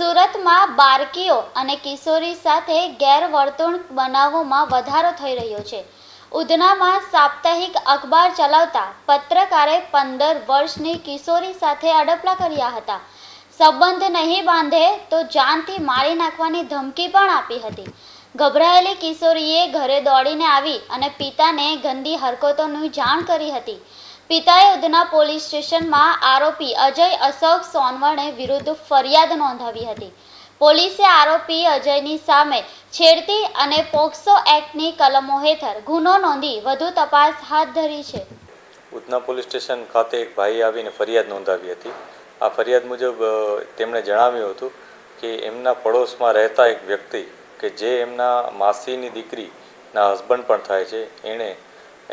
સુરતમાં બાળકીઓ અને કિશોરી સાથે ગેરવર્તણૂક બનાવોમાં વધારો થઈ રહ્યો છે. ઉધનામાં સાપ્તાહિક અખબાર ચલાવતા પત્રકારે પંદર વર્ષની કિશોરી સાથે અડપલા કર્યા હતા. સંબંધ નહીં બાંધે તો જાનથી મારી નાખવાની ધમકી પણ આપી હતી. ગભરાયેલી કિશોરીએ ઘરે દોડીને આવી અને પિતાને ગંદી હરકતોની જાણ કરી હતી. પિતાએ ઉધના પોલીસ સ્ટેશનમાં આરોપી અજય અશોક સોનવણે વિરુદ્ધ ફરિયાદ નોંધાવી હતી. પોલીસે આરોપી અજયની સામે છેડતી અને પોક્સો એક્ટની કલમો હેઠળ ગુનો નોંધી વધુ તપાસ હાથ ધરી છે. ઉધના પોલીસ સ્ટેશન ખાતે એક ભાઈ આવીને ફરિયાદ નોંધાવી હતી. આ ફરિયાદ મુજબ તેમણે જણાવ્યું હતું કે એમના પડોશમાં રહેતા એક વ્યક્તિ કે જે એમના માસીની દીકરીના હસબન્ડ પણ થાય છે, એણે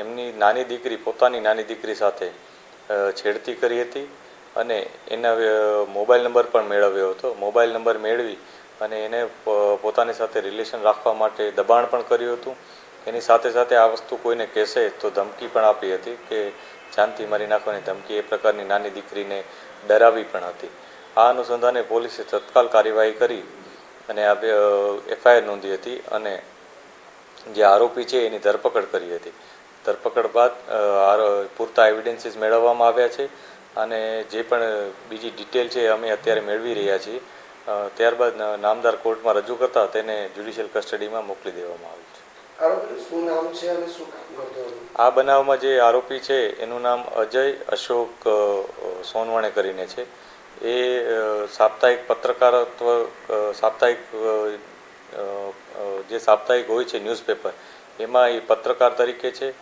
એમની નાની દીકરી, પોતાની નાની દીકરી સાથે છેડતી કરી હતી અને એના મોબાઈલ નંબર પણ મેળવ્યો હતો. મોબાઈલ નંબર મેળવી અને એને પોતાની સાથે રિલેશન રાખવા માટે દબાણ પણ કર્યું હતું. એની સાથે સાથે આ વસ્તુ કોઈને કહેશે તો ધમકી પણ આપી હતી કે જાનથી મારી નાખવાની ધમકી એ પ્રકારની નાની દીકરીને ડરાવી પણ હતી. આ અનુસંધાને પોલીસે તત્કાલ કાર્યવાહી કરી અને આ એફઆઈઆર નોંધી હતી અને જે આરોપી છે એની ધરપકડ કરી હતી. ધરપકડ બાદ પૂરતા એવિડન્સીસ મેળવવામાં આવ્યા છે અને જે પણ બીજી ડિટેલ છે અમે અત્યારે મેળવી રહ્યા છીએ. ત્યારબાદ નામદાર કોર્ટમાં રજૂ કરતાં તેને જ્યુડિશિયલ કસ્ટડીમાં મોકલી દેવામાં આવ્યું છે. આ બનાવમાં જે આરોપી છે એનું નામ અજય અશોક સોનવણે કરીને છે. એ સાપ્તાહિક પત્રકારત્વ સાપ્તાહિક જે સાપ્તાહિક હોય છે ન્યૂઝપેપર, એમાં એ પત્રકાર તરીકે છે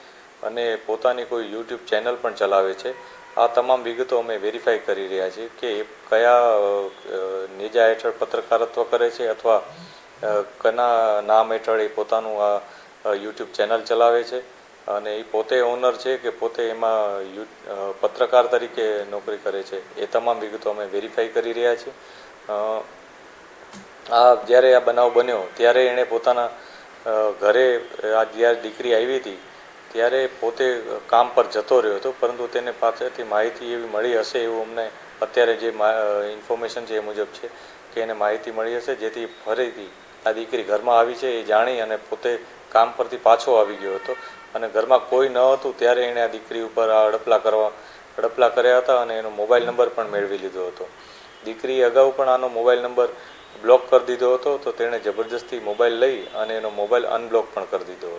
અને પોતાની કોઈ યુટ્યુબ ચેનલ પણ ચલાવે છે. આ તમામ વિગતો અમે વેરીફાઈ કરી રહ્યા છીએ કે એ કયા નેજા હેઠળ પત્રકારત્વ કરે છે અથવા કના નામ હેઠળ એ પોતાનું આ યુટ્યુબ ચેનલ ચલાવે છે. અને એ પોતે ઓનર છે કે પોતે એમાં પત્રકાર તરીકે નોકરી કરે છે. એ તમામ વિગતો અમે વેરીફાઈ કરી રહ્યા છીએ. આ જ્યારે આ બનાવ બન્યો, ત્યારે એણે પોતાના ઘરે આ જ્યારે દીકરી આવી હતી, ત્યારે પોતે કામ પર જતો રહ્યો હતો, પરંતુ તેને પાછળથી માહિતી એવી મળી હશે એવું અમને અત્યારે જે ઇન્ફોર્મેશન છે એ મુજબ છે કે એને માહિતી મળી હશે, જેથી ફરીથી આ દીકરી ઘરમાં આવી છે એ જાણી અને પોતે કામ પરથી પાછો આવી ગયો હતો. અને ઘરમાં કોઈ ન હતું, ત્યારે એણે આ દીકરી ઉપર આ હડપલા કરવા, અડપલા કર્યા હતા અને એનો મોબાઈલ નંબર પણ મેળવી લીધો હતો. દીકરી અગાઉ પણ આનો મોબાઈલ નંબર બ્લોક કરી દીધો હતો, તો તેણે જબરજસ્તી મોબાઈલ લઈ અને એનો મોબાઈલ અનબ્લોક પણ કરી દીધો હતો.